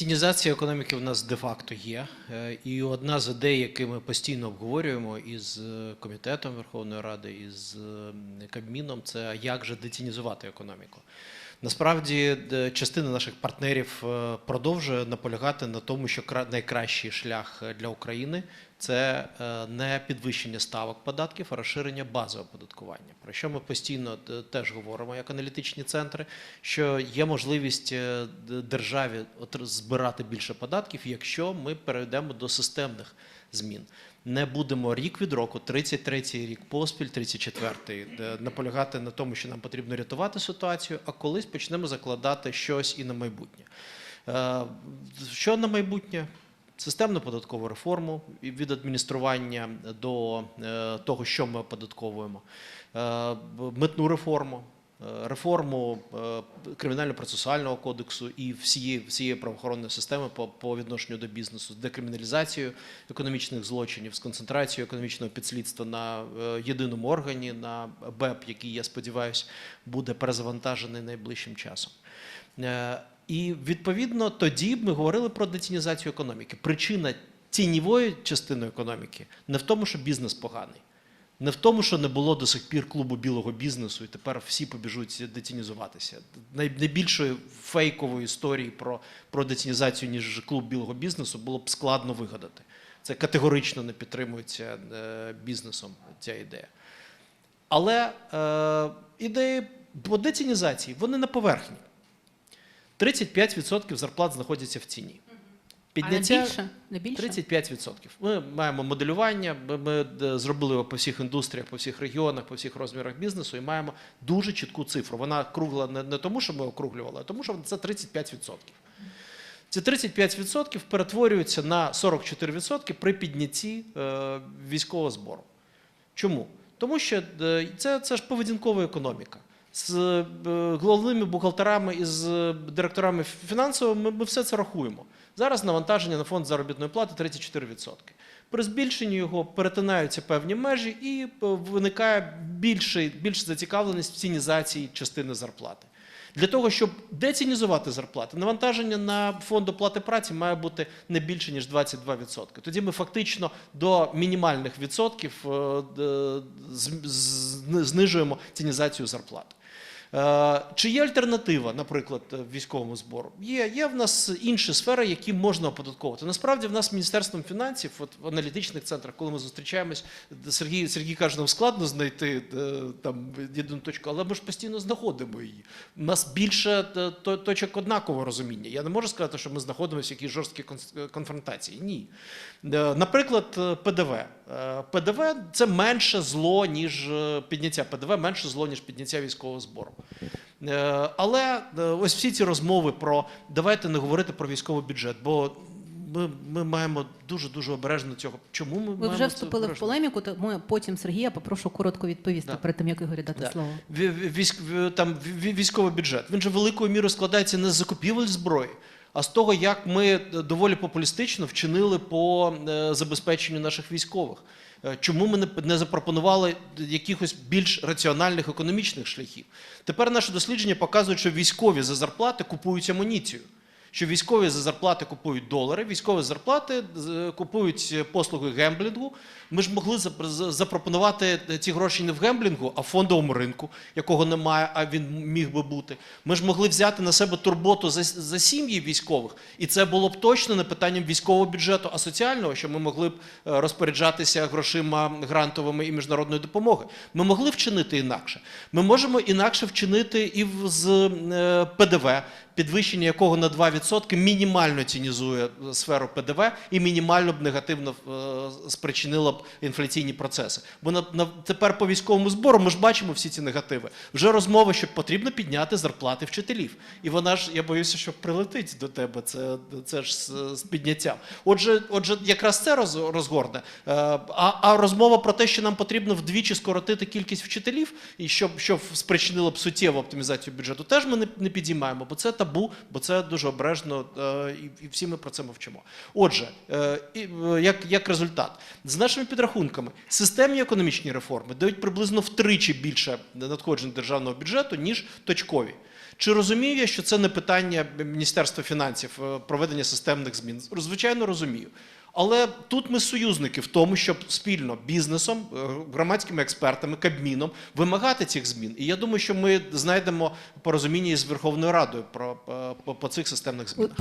Тінізація економіки в нас де-факто є. Е, І одна з ідей, які ми постійно обговорюємо із е, комітетом Верховної Ради, із е, Кабміном, це як же детінізувати економіку. Насправді, частина наших партнерів продовжує наполягати на тому, що кра- найкращий шлях для України це е, не підвищення ставок податків, а розширення бази оподаткування. Про що ми постійно е, теж говоримо як аналітичні центри, що є можливість е, державі збирати більше податків, якщо ми перейдемо до системних змін. Не будемо рік від року, 33-й рік поспіль, 34-й, наполягати на тому, що нам потрібно рятувати ситуацію, а колись почнемо закладати щось і на майбутнє. Що на майбутнє? Системну податкову реформу від адміністрування до е, того, що ми оподатковуємо, Е, митну реформу, реформу е, кримінально-процесуального кодексу і всієї, всієї правоохоронної системи по, по відношенню до бізнесу, з декриміналізацією економічних злочинів, з концентрацією економічного підслідства на е, єдиному органі, на БЕП, який, я сподіваюся, буде перезавантажений найближчим часом. Е, І відповідно тоді ми говорили про детінізацію економіки. Причина тіньової частини економіки не в тому, що бізнес поганий, не в тому, що не було до сих пір клубу білого бізнесу, і тепер всі побіжуть детінізуватися. Най- Найбільшої фейкової історії про, про детінізацію, ніж клуб білого бізнесу, було б складно вигадати. Це категорично не підтримується е, бізнесом ця ідея. Але е, ідеї по детінізації вони на поверхні. 35% зарплат знаходяться в ціні. А не більше? Не більше? 35%. Ми маємо моделювання, ми, ми зробили його по всіх індустріях, по всіх регіонах, по всіх розмірах бізнесу і маємо дуже чітку цифру. Вона кругла не, не тому, що ми округлювали, а тому, що це 35%. Ці 35% перетворюються на 44% при піднятті е, військового збору. Чому? Тому що е, це, це ж поведінкова економіка. З е, головними бухгалтерами і з е, директорами фінансовими ми, все це рахуємо. Зараз навантаження на фонд заробітної плати 34%. При збільшенні його перетинаються певні межі і е, виникає більше, більша зацікавленість в цінізації частини зарплати. Для того, щоб децінізувати зарплати, навантаження на фонд оплати праці має бути не більше, ніж 22%. Тоді ми фактично до мінімальних відсотків е, з- знижуємо цінізацію зарплат. Е, Чи є альтернатива, наприклад, військовому збору? Є, є в нас інші сфери, які можна оподатковувати. Насправді, в нас Міністерством фінансів, от в аналітичних центрах, коли ми зустрічаємось, Сергій, Сергій каже, нам складно знайти е, там єдину точку, але ми ж постійно знаходимо її. У нас більше е, точок однакового розуміння. Я не можу сказати, що ми знаходимося в якійсь жорсткій конфронтації. Ні. Наприклад, ПДВ. ПДВ це менше зло, ніж підняття ПДВ, менше зло, ніж підняття військового збору. Е, Але е, ось всі ці розмови про давайте не говорити про військовий бюджет, бо ми, ми маємо дуже дуже обережно цього. Чому ми Ви маємо вже вступили в полеміку, тому потім Сергія попрошу коротко відповісти Да. перед тим, як Ігорі дати Да. слово. Ві- ві- Військ, там, військовий бюджет. Він же великою мірою складається не з закупівель зброї, а з того, як ми е, доволі популістично вчинили по забезпеченню наших військових. Е, Чому ми не, запропонували якихось більш раціональних економічних шляхів? Тепер наші дослідження показують, що військові за зарплати купують амуніцію. Що військові за зарплати купують долари, військові зарплати купують е, послуги гемблінгу. Ми ж могли зап- запропонувати ці гроші не в гемблінгу, а в фондовому ринку, якого немає, а він міг би бути. Ми ж могли взяти на себе турботу за, за сім'ї військових, і це було б точно не питанням військового бюджету, а соціального, що ми могли б е, розпоряджатися грошима грантовими і міжнародної допомоги. Ми могли вчинити інакше. Ми можемо інакше вчинити і з е, ПДВ, підвищення якого на 2% мінімально цінізує е, сферу ПДВ і мінімально б негативно е, спричинило б інфляційні процеси. Бо на, на тепер по військовому збору ми ж бачимо всі ці негативи. Вже розмова, що потрібно підняти зарплати вчителів. І вона ж, я боюся, що прилетить до тебе. Це, це ж з, підняттям. Отже, отже, якраз це роз, розгорне. Е, А, а розмова про те, що нам потрібно вдвічі скоротити кількість вчителів, і щоб, щоб спричинило б суттєву оптимізацію бюджету, теж ми не, не підіймаємо, бо це табу, бо це дуже обережно, е, і, всі ми про це мовчимо. Отже, е, е, як, як результат, з нашими підрахунками, системні економічні реформи дають приблизно втричі більше надходжень державного бюджету, ніж точкові. Чи розумію я, що це не питання Міністерства фінансів проведення системних змін? Звичайно, розумію. Але тут ми союзники в тому, щоб спільно бізнесом, е, громадськими експертами, Кабміном вимагати цих змін. І я думаю, що ми знайдемо порозуміння із Верховною Радою про е, по, по цих системних змінах.